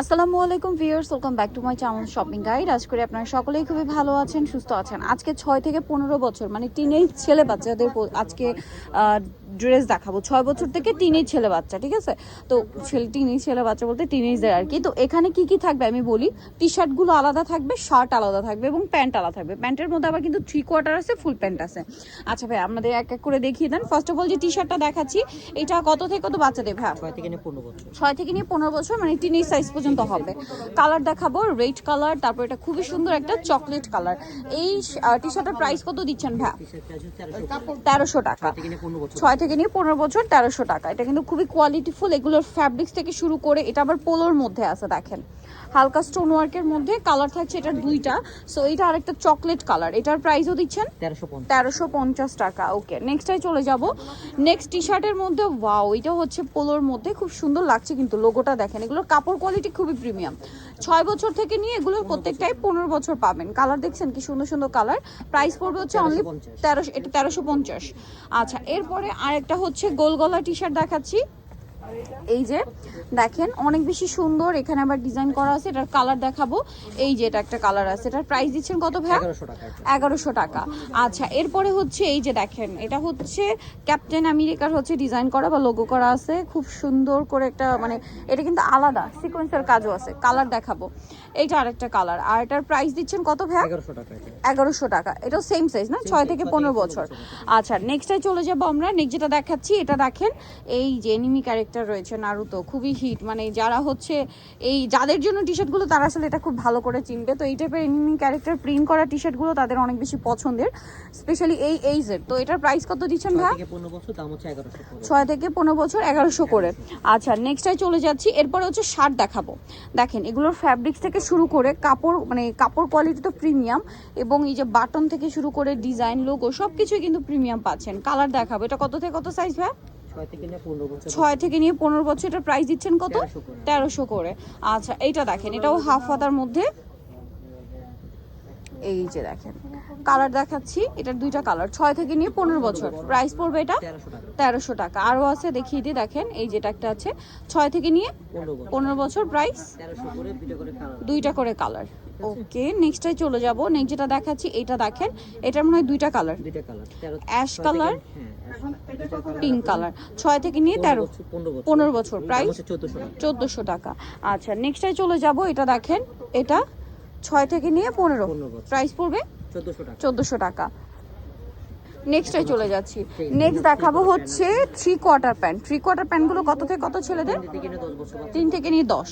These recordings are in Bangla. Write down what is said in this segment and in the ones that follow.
আসসালামু আলাইকুম viewers, welcome back to my channel shopping guide. আজ করে আপনারা সকলেই খুবই ভালো আছেন, সুস্থ আছেন। আজকে ছয় থেকে পনেরো বছর মানে টিনেজ ছেলে বাচ্চাদের আজকে ড্রেস দেখাবো। ছয় বছর থেকে টিনেজ ছেলে বাচ্চা ঠিক আছে? তো ছেলে টিনেজ ছেলে বাচ্চা বলতে টিনেজদের আর কি। তো এখানে কি কি থাকবে আমি বলি? টি শার্টগুলো আলাদা থাকবে শার্ট আলাদা থাকবে এবং প্যান্ট আলাদা থাকবে। প্যান্টের মধ্যে আবার কিন্তু থ্রি কোয়ার্টার আছে ফুল প্যান্ট আছে। আচ্ছা ভাই আপনাদের এক এক করে দেখিয়ে দেন। ফার্স্ট অফ অল যে টি শার্টটা দেখাচ্ছি এটা কত থেকে কত বাচ্চাদের ভাই ছয় থেকে নিয়ে পনেরো বছর। ছয় থেকে নিয়ে পনেরো বছর মানে টিনেজ সাইজ পর্যন্ত হবে। কালার দেখাবো রেড কালার তারপর এটা খুবই সুন্দর একটা চকলেট কালার এই টি শার্টের প্রাইস কত দিচ্ছেন ভাই? তেরোশো টাকা। ছয় থেকে নিয়ে পনেরো বছর তেরোশো টাকা। এটা কিন্তু খুবই কোয়ালিটিফুল এগুলোর ফ্যাব্রিক্স থেকে শুরু করে এটা আবার পোলোর মধ্যে আছে দেখেন। হালকা স্টোন ওয়ার্কের মধ্যে কালার থাকছে এটার দুইটা। সো এটা আরেকটা চকলেট কালার এটার প্রাইসও দিচ্ছেন তেরোশো পঞ্চাশ। টাকা। ওকে নেক্সটাই চলে যাব। নেক্সট টি শার্টের মধ্যে ওয়াও এটা হচ্ছে পোলোর মধ্যে। খুব সুন্দর লাগছে কিন্তু লোগোটা দেখেন। এগুলোর কাপড় কোয়ালিটি খুবই প্রিমিয়াম ছয় বছর থেকে নিয়ে এগুলোর প্রত্যেকটাই পনেরো বছর পাবেন। কালার দেখছেন কি সুন্দর সুন্দর কালার প্রাইস পড়বে হচ্ছে অনলি তেরোশো এটা তেরোশো পঞ্চাশ। আচ্ছা এরপরে আরেকটা হচ্ছে গোল গলা টি শার্ট দেখাচ্ছি। এই যে দেখেন অনেক বেশি সুন্দর এখানে আবার ডিজাইন করা আছে এটার কালার দেখাবো। এই যে এটা একটা কালার আছে। এটার প্রাইস দিচ্ছেন কত ভাইয়া? এগারোশো টাকা আচ্ছা এরপরে হচ্ছে এই যে দেখেন এটা হচ্ছে ক্যাপ্টেন আমেরিকার হচ্ছে ডিজাইন করা বা লোগো করা আছে। খুব সুন্দর করে একটা মানে এটা কিন্তু আলাদা সিকোয়েন্সের কাজও আছে। কালার দেখাবো। এইটা আরেকটা কালার আর এটার প্রাইস দিচ্ছেন কত ভাই এগারোশো টাকা এটা এটাও সেম সাইজ না? ছয় থেকে পনেরো বছর। আচ্ছা নেক্সটে চলে যাব আমরা। নেক্সট যেটা দেখাচ্ছি এটা দেখেন এই যে এনিমি ক্যারেক্টার রয়েছে নারুতো খুবই হিট মানে যারা হচ্ছে এই যাদের জন্য টি শার্টগুলো তারা আসলে এটা খুব ভালো করে চিনবে। তো এই টাইপের এনিমি ক্যারেক্টার প্রিন্ট করা টি শার্টগুলো তাদের অনেক বেশি পছন্দের স্পেশালি এই এইজের তো এটার প্রাইস কত দিচ্ছেন ভাই? ছয় থেকে পনেরো বছর এগারোশো করে। আচ্ছা নেক্সটটাই চলে যাচ্ছি। এরপরে হচ্ছে শার্ট দেখাবো। দেখেন এগুলোর ফ্যাব্রিক্স থেকে শুরু করে কাপড় মানে কাপড় কোয়ালিটি তো প্রিমিয়াম এবং এই যে বাটন থেকে শুরু করে ডিজাইন লোগো সব কিছুই কিন্তু প্রিমিয়াম পাচ্ছেন। কালার দেখাবো। এটা কত থেকে কত সাইজ ভাই? ছয় থেকে নিয়ে পনেরো বছর এটার প্রাইস দিচ্ছেন কত? তেরোশো করে। আচ্ছা এইটা দেখেন এটাও হাফ হাতার মধ্যে। এই যে দেখেন কালার দেখাচ্ছি এটার দুইটা কালার ছয় থেকে নিয়ে পনেরো বছর। প্রাইস পড়বে এটা? তেরোশো টাকা। আরও আছে দেখিয়ে দিই দেখেন এই যেটা একটা আছে ছয় থেকে নিয়ে পনেরো বছর। প্রাইস দুইটা করে কালার ওকে নেক্সটটাই চলে যাব। নেক্সট যেটা দেখাচ্ছি এটা দেখেন। এটার মনে হয় দুইটা কালার দুইটা colour ash colour pink colour ছয় থেকে নিয়ে তেরো। পনেরো বছর। পনেরো বছর প্রাইস চোদ্দোশো টাকা। আচ্ছা নেক্সটটাই চলে যাব। এটা দেখেন এটা ছয় থেকে নিয়ে পনেরো। প্রাইস পড়বে চোদ্দোশো টাকা। নেক্সটটাই চলে যাচ্ছি। নেক্সট দেখাবো হচ্ছে three quarter pant three quarter প্যান্টগুলো কত থেকে কত ছেলেদের? তিন থেকে নিয়ে দশ।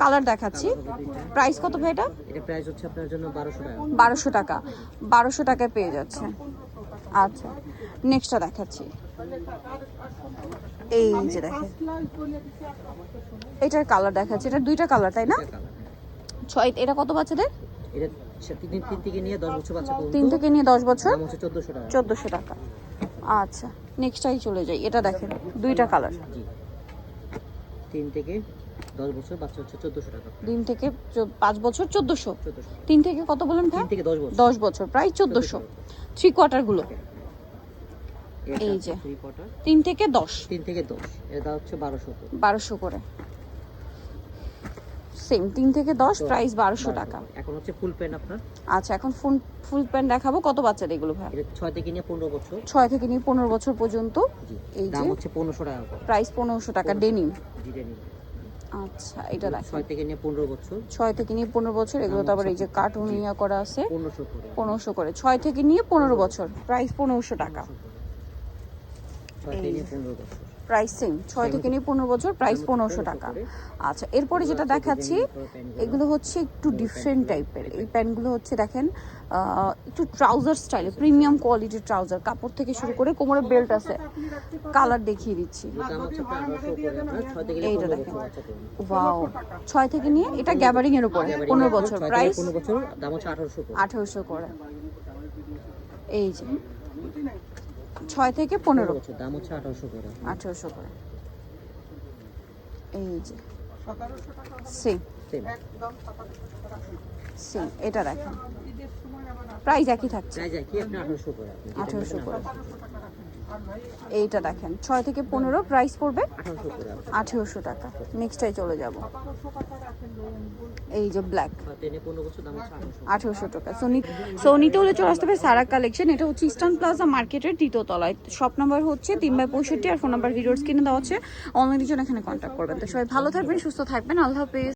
কালার দেখাচ্ছি। প্রাইস কত ভাই এটা? প্রাইস হচ্ছে আপনার জন্য বারোশো টাকা। বারোশো টাকা। বারোশো টাকায় পেয়ে যাচ্ছে। আচ্ছা নেক্সটটা দেখাচ্ছি। এই যে দেখেন। এটার কালার দেখাচ্ছি। এটা দুইটা কালার তাই না? ছয় এটা কত বাচ্চাদের? এটা তিন তিন থেকে নিয়ে দশ বছর বাচ্চা পর্যন্ত। তিন থেকে নিয়ে দশ বছর? দাম হচ্ছে চোদ্দোশো টাকা। চোদ্দোশো টাকা। আচ্ছা নেক্সটটাই চলে যাই। এটা দেখেন দুইটা কালার। জি। তিন থেকে দশ বছর বাচ্চা হচ্ছে টাকা। তিন থেকে চো- পাঁচ বছর চোদ্দোশো? চোদ্দোশো। তিন থেকে কত বলেন ভাই? তিন থেকে দশ বছর। দশ বছর প্রায় চোদ্দোশো। থ্রি কোয়ার্টারগুলো এই যে। তিন থেকে দশ। তিন থেকে দশ। দাম হচ্ছে বারোশো বারোশো করে। সেম তিন থেকে দশ প্রাইস বারোশো টাকা। এখন হচ্ছে ফুল প্যান্ট আপনার? আচ্ছা এখন ফুল ফুল প্যান্ট দেখাবো কত বাচ্চাদের এগুলো ভাই? ছয় থেকে নিয়ে পনেরো বছর। ছয় থেকে নিয়ে পনেরো বছর পর্যন্ত। এই দাম যে হচ্ছে পনেরোশো টাকা প্রাইস পনেরোশো টাকা ডেনিম ডেনিম আচ্ছা এটা দেখেন। ছয় থেকে নিয়ে পনেরো বছর। ছয় থেকে নিয়ে পনেরো বছর এগুলো তো আবার এই যে কার্টুন ইয়া করা আছে। পনেরোশো করে। ছয় থেকে নিয়ে পনেরো বছর প্রাইস পনেরোশো টাকা। ছয় থেকে নিয়ে পনেরো বছর। প্রাইস সেম ছয় থেকে নিয়ে পনেরো বছর প্রাইস পনেরোশো টাকা। আচ্ছা এরপরে যেটা দেখাচ্ছি এগুলো হচ্ছে একটু ডিফারেন্ট টাইপের এই প্যান্টগুলো হচ্ছে দেখেন একটু ট্রাউজার স্টাইলে প্রিমিয়াম কোয়ালিটির ট্রাউজার কাপড় থেকে শুরু করে কোমরে বেল্ট আছে। কালার দেখিয়ে দিচ্ছি। এইটা দেখেন। ওয়াও ছয় থেকে নিয়ে এটা গ্যাবারিং এর উপরে পনেরো বছর প্রাইস আঠেরোশো করে। এই যে। ছয় থেকে পনেরো। বছর দাম হচ্ছে আঠারোশো করে। আঠেরোশো করে। এই যে সেম সেম এটা দেখেন। প্রাইস একই থাকছে। আঠারোশো করে। আঠারোশো করে। এইটা দেখেন, ছয় থেকে পনেরো প্রাইস পড়বে আঠেরোশো টাকা। নেক্সটটাই চলে যাব। এই যে ব্ল্যাক আঠারোশো টাকা। সোনি সোনিতে হলে চলে আসতে হবে সারা কালেকশন এটা হচ্ছে ইস্টার্ন প্লাজা মার্কেটের দ্বিতীয় তলায়। শপ নাম্বার হচ্ছে তিন বাই পঁয়ষট্টি আর ফোন নাম্বার ভিডিওর স্ক্রিনে দেওয়া হচ্ছে অনলাইনের জন্য এখানে কন্ট্যাক্ট করবেন। তো সবাই ভালো থাকবেন, সুস্থ থাকবেন। আল্লাহ হাফিজ।